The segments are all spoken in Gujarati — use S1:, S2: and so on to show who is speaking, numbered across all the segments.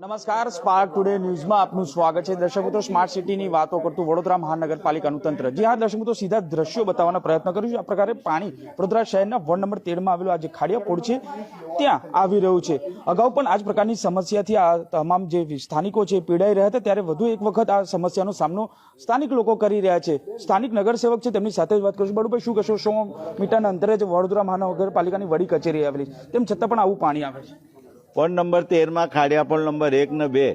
S1: નમસ્કાર સ્પાર્ક ટુડે ન્યૂઝમાં આપનું સ્વાગત છે. દર્શક મિત્રો સ્માર્ટ સિટીની વાતો કરતું વડોદરા મહાનગરપાલિકાનું તંત્ર જી હા, દર્શક મિત્રો, સીધા દ્રશ્યો બતાવવાનો પ્રયત્ન કરું છું. આ પ્રકારે પાણી વડોદરા શહેરના વોર્ડ નંબર તેરમાં આવેલું આ જે ખાડિયાપોળ છે, ત્યાં આવી રહ્યું છે. અગાઉ પણ આ જ પ્રકારની સમસ્યાથી આ તમામ જે સ્થાનિકો છે પીડાઈ રહ્યા હતા. ત્યારે વધુ એક વખત આ સમસ્યાનો સામનો સ્થાનિક લોકો કરી રહ્યા છે. સ્થાનિક નગરસેવક છે, તેમની સાથે જ વાત કરીશું બળુભાઈ, શું કહેશો? સો મીટરના અંતરે જ વડોદરા મહાનગરપાલિકાની વડી કચેરી આવેલી તેમ છતાં પણ આવું પાણી આવે છે.
S2: વોર્ડ નંબર તેરમાં ખાડિયા પણ નંબર એક ને બે.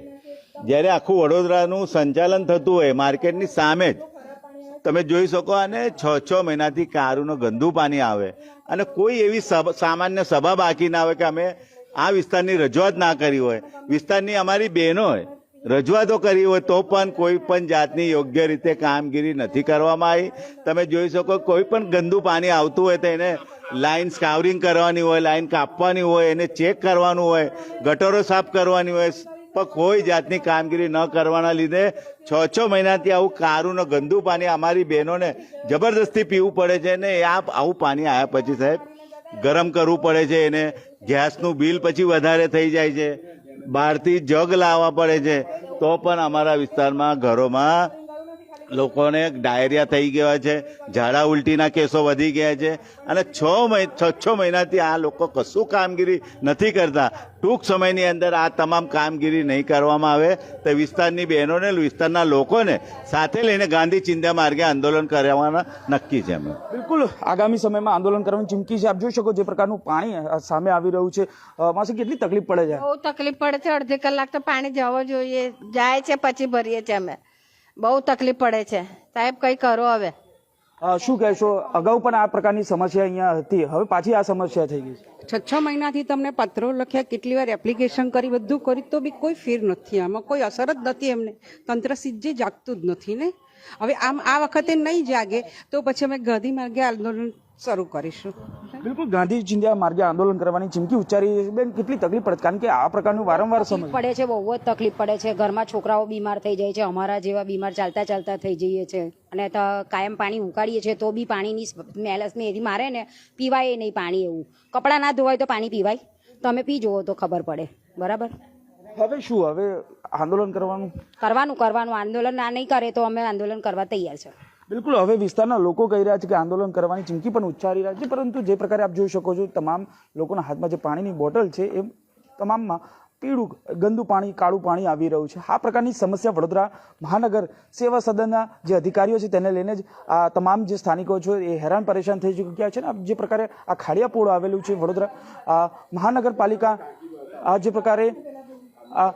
S2: જ્યારે આખું વડોદરાનું સંચાલન થતું હોય, માર્કેટની સામે જ. તમે જોઈ શકો અને છ છ મહિનાથી કારુનું ગંદુ પાણી આવે. અને કોઈ એવી સામાન્ય સભા બાકી ના આવે કે અમે આ વિસ્તારની રજૂઆત ના કરી હોય. વિસ્તારની અમારી બહેનોએ રજૂઆતો કરી હોય તો પણ કોઈ પણ જાતની યોગ્ય રીતે કામગીરી નથી કરવામાં આવી. તમે જોઈ શકો કોઈ પણ ગંદુ પાણી આવતું હોય તો એને લાઈન સ્કાવરિંગ કરવાની હોય, લાઈન કાપવાની હોય, એને ચેક કરવાનું હોય, ગટરો સાફ કરવાની હોય. પણ કોઈ જાતની કામગીરી ન કરવાના લીધે છ છ મહિનાથી આવું કારું ગંદુ પાણી અમારી બહેનોને જબરદસ્તી પીવું પડે છે ને આ આવું પાણી આવ્યા પછી સાહેબ ગરમ કરવું પડે છે એને. ગેસનું બિલ પછી વધારે થઈ જાય છે. બહારથી જગ લાવવા પડે છે તો પણ અમારા વિસ્તારમાં ઘરોમાં લોકોને ડાયરિયા થઈ ગયા છે ઝાડા ઉલટીના કેસો વધી ગયા છે અને છ મહિ છ છ મહિનાથી આ લોકો કશું કામગીરી નથી કરતા. ટૂંક સમયની અંદર આ તમામ કામગીરી નહીં કરવામાં આવે તો વિસ્તારની બહેનોને વિસ્તારના લોકોને સાથે લઈને ગાંધી ચિંતા માર્ગે આંદોલન કરવાના નક્કી છે અમે
S1: બિલકુલ. આગામી સમયમાં આંદોલન કરવાની ચીમકી છે. આપ જોઈ શકો જે પ્રકારનું પાણી સામે આવી રહ્યું છે. માસી કેટલી તકલીફ પડે છે?
S3: બહુ તકલીફ પડે છે. અડધી કલાક તો પાણી જવો જોઈએ. જાય છે પછી ભરીએ છીએ અમે. બહુ તકલીફ પડે છે. સાહેબ કઈ કરો હવે?
S1: શું કહેશો? અગાઉ પણ આ પ્રકારની સમસ્યા અહીંયા હતી. હવે પાછી આ સમસ્યા થઈ ગઈ છે.
S4: છ છ મહિનાથી તમને પત્રો લખ્યા કેટલી વાર એપ્લિકેશન કરી બધું કરી તો બી કોઈ ફેર નથી. આમાં કોઈ અસર જ નથી એમને. તંત્ર સિદ્ધિ જાગતું જ નથી ને. હવે આમ આ વખતે નહીં જાગે તો પછી અમે ગાંધી માર્ગે આંદોલન શરૂ કરીશું.
S1: બિલકુલ ગાંધી ચિંધ્યા માર્ગે આંદોલન કરવાની ચીમકી ઉચ્ચારી બેન કેટલી તકલીફ પડે છે? કારણ કે આ પ્રકારનું વારંવાર સમસ્યા
S5: પડે છે બહુ જ તકલીફ પડે છે. ઘરમાં છોકરાઓ બીમાર થઈ જાય છે અમારા જેવા બીમાર ચાલતા ચાલતા થઈ જઈએ છે. અને કાયમ પાણી ઉકાળીએ છીએ તો બી પાણીની મેલસની એથી મારે ને પીવાય નહીં પાણી એવું. કપડાં ના ધોવાય તો પાણી પીવાય. તમે પી જુઓ તો ખબર પડે. બરાબર?
S1: હવે શું? હવે આંદોલન કરવાનું?
S5: કરવાનું કરવાનું. આંદોલન ના નહીં કરે તો અમે આંદોલન કરવા તૈયાર છે.
S1: બિલકુલ, હવે વિસ્તારના લોકો કહી રહ્યા છે કે આંદોલન કરવાની ચીમકી પણ ઉચ્ચારી રહ્યા છે, પરંતુ જે પ્રકારે આપ જોઈ શકો છો, તમામ લોકોના હાથમાં જે પાણીની બોટલ છે, એ તમામમાં પીળું, ગંદુ પાણી, કાળું પાણી આવી રહ્યું છે. આ પ્રકારની સમસ્યા વડોદરા મહાનગર સેવા સદનના જે અધિકારીઓ છે, તેને લઈને જ આ તમામ જે સ્થાનિકો છે, એ હેરાન પરેશાન થઈ ચૂક્યા છે ને જે પ્રકારે આ ખાડિયાપોળ આવેલું છે વડોદરા મહાનગરપાલિકા, આ જે પ્રકારે આ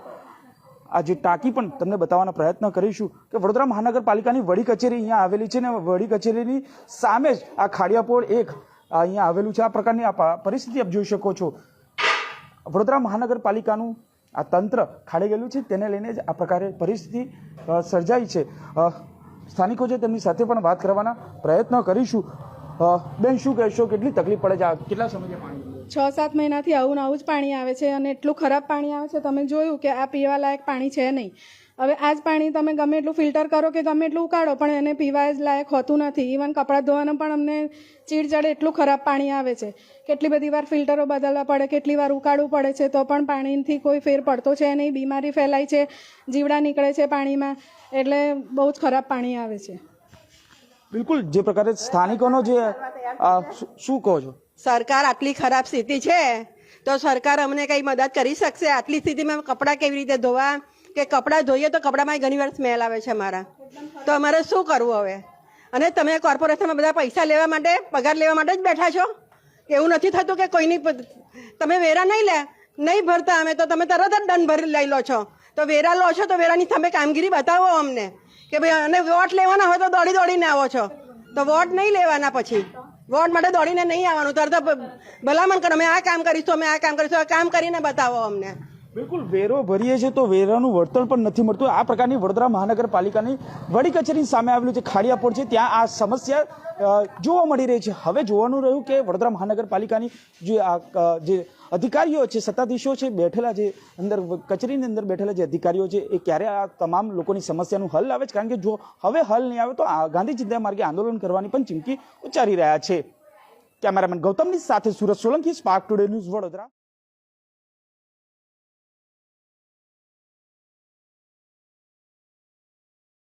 S1: આ જે ટાંકી પણ તમને બતાવવાનો પ્રયત્ન કરીશું કે વડોદરા મહાનગરપાલિકાની વડી કચેરી અહીંયા આવેલી છે ને વડી કચેરીની સામે જ આ ખાડિયાપોળ એક અહીંયા આવેલું છે. આ પ્રકારની આ પરિસ્થિતિ આપ જોઈ શકો છો. વડોદરા મહાનગરપાલિકાનું આ તંત્ર ખાડી ગયેલું છે. તેને લઈને જ આ પ્રકારે પરિસ્થિતિ સર્જાઈ છે. સ્થાનિકો છે તેમની સાથે પણ વાત કરવાના પ્રયત્ન કરીશું. બેન, શું કહેશો? કેટલી તકલીફ પડે છે? કેટલા સમયે પાણી?
S6: છ સાત મહિનાથી આવું ને આવું જ પાણી આવે છે અને એટલું ખરાબ પાણી આવે છે. તમે જોયું કે આ પીવા લાયક પાણી છે નહીં. હવે આ જ પાણી તમે ગમે એટલું ફિલ્ટર કરો કે ગમે એટલું ઉકાળો, પણ એને પીવા જ લાયક હોતું નથી. ઇવન કપડાં ધોવાનું પણ અમને ચીડ ચડે એટલું ખરાબ પાણી આવે છે. કેટલી બધી વાર ફિલ્ટરો બદલવા પડે, કેટલી વાર ઉકાળવું પડે છે, તો પણ પાણીથી કોઈ ફેર પડતો છે નહીં. બીમારી ફેલાય છે, જીવડા નીકળે છે પાણીમાં, એટલે બહુ જ ખરાબ પાણી આવે છે.
S1: બિલકુલ, જે પ્રકારે સ્થાનિકોનો જે શું કહો છો?
S7: સરકાર આટલી ખરાબ સ્થિતિ છે, તો સરકાર અમને કંઈ મદદ કરી શકશે? આટલી સ્થિતિમાં કપડાં કેવી રીતે ધોવા? કે કપડાં ધોઈએ તો કપડામાં ઘણી વાર સ્મેલ આવે છે અમારા તો અમારે શું કરવું હવે? અને તમે કોર્પોરેશનમાં બધા પૈસા લેવા માટે, પગાર લેવા માટે જ બેઠા છો? એવું નથી થતું કે કોઈની તમે વેરા નહીં લે, નહીં ભરતા અમે, તો તમે તરત જ દંડ ભરી લઈ લો છો. તો વેરા લો છો તો વેરાની તમે કામગીરી બતાવો અમને. કે ભાઈ અને વોટ લેવાના હોય તો દોડી દોડીને આવો છો. તો વોટ નહીં લેવાના પછી. વોટ માટે દોડીને નહીં આવવાનું. તરત ભલામણ કરો. અમે આ કામ કરીશું, અમે આ કામ કરીશું. આ કામ કરીને બતાવો અમને.
S1: બિલકુલ, વેરો ભરીએ છીએ તો વેરાનું વળતર પણ નથી મળતું. આ પ્રકારની વડોદરા મહાનગરપાલિકાની વડી કચેરી સામે આવેલું છે ખાડિયાપોળ છે, ત્યાં આ સમસ્યા જોવા મળી રહી છે. હવે જોવાનું રહ્યું કે વડોદરા મહાનગરપાલિકાની જે આ જે અધિકારીઓ છે, સત્તાધીશો છે, બેઠેલા જે અંદર, કચેરીની અંદર બેઠેલા જે અધિકારીઓ છે, એ ક્યારે આ તમામ લોકોની સમસ્યાનું હલ આવે છે? કારણ કે જો હવે હલ નહીં આવે તો ગાંધી ચિંતા માર્ગે આંદોલન કરવાની પણ ચીમકી ઉચ્ચારી રહ્યા છે. કેમેરામેન ગૌતમની સાથે Surat Solanki, spark today news Vadodara.